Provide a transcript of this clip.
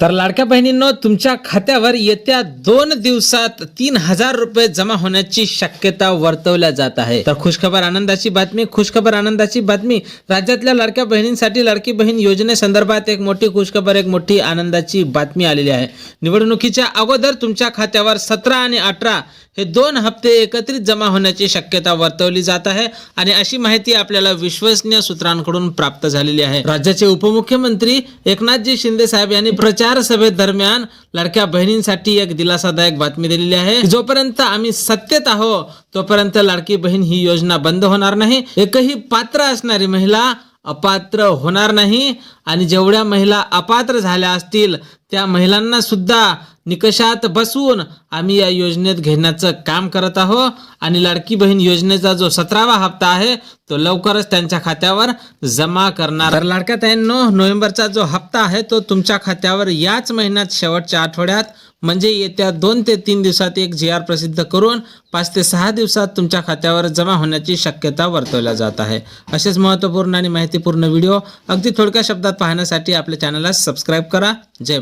तर लाडक्या बहिणींनो तुमच्या खात्यावर येत्या दोन दिवसात तीन हजार रुपये जमा होण्याची शक्यता वर्तवल्या जात आहे. तर खुशखबर आनंदाची बातमी खुशखबर आनंदाची बातमी. राज्यातल्या लाडक्या बहिणींसाठी लाडकी बहीण योजनेसंदर्भात एक मोठी खुशखबर एक मोठी आनंदाची बातमी आलेली आहे. निवडणुकीच्या अगोदर तुमच्या खात्यावर सतरा आणि अठरा हे दोन हप्ते एकत्रित जमा होण्याची शक्यता वर्तवली जात आहे आणि अशी माहिती आपल्याला विश्वसनीय सूत्रांकडून प्राप्त झालेली आहे. राज्याचे उपमुख्यमंत्री एकनाथजी शिंदे साहेब यांनी प्रचार सभेदरम्यान लडक्या बहिणींसाठी एक दिलासादायक बातमी दिलेली आहे जोपर्यंत आम्ही सत्तेत आहो तोपर्यंत लाडकी बहीण ही योजना बंद होणार नाही. एकही पात्र असणारी महिला अपात्र होणार नाही. आणि जेवढ्या महिला अपात्र झाल्या असतील त्या महिलांना सुद्धा निकषात बसवून आम्ही या योजनेत घेण्याचं काम करत आहोत. आणि लाडकी बहीण योजनेचा जो सतरावा हप्ता आहे तो लवकरच त्यांच्या खात्यावर जमा करणार. तर लाडक्या ताईंनो नोव्हेंबरचा जो हप्ता आहे तो तुमच्या खात्यावर याच महिन्यात शेवटच्या आठवड्यात म्हणजे येत्या दोन ते तीन दिवसात एक जी आर प्रसिद्ध करून पाच ते सहा दिवसात तुमच्या खात्यावर जमा होण्याची शक्यता वर्तवल्या जात आहे. असेच महत्त्वपूर्ण आणि माहितीपूर्ण व्हिडिओ अगदी थोडक्या शब्दात पाहण्यासाठी आपल्या चॅनलला सबस्क्राईब करा. जय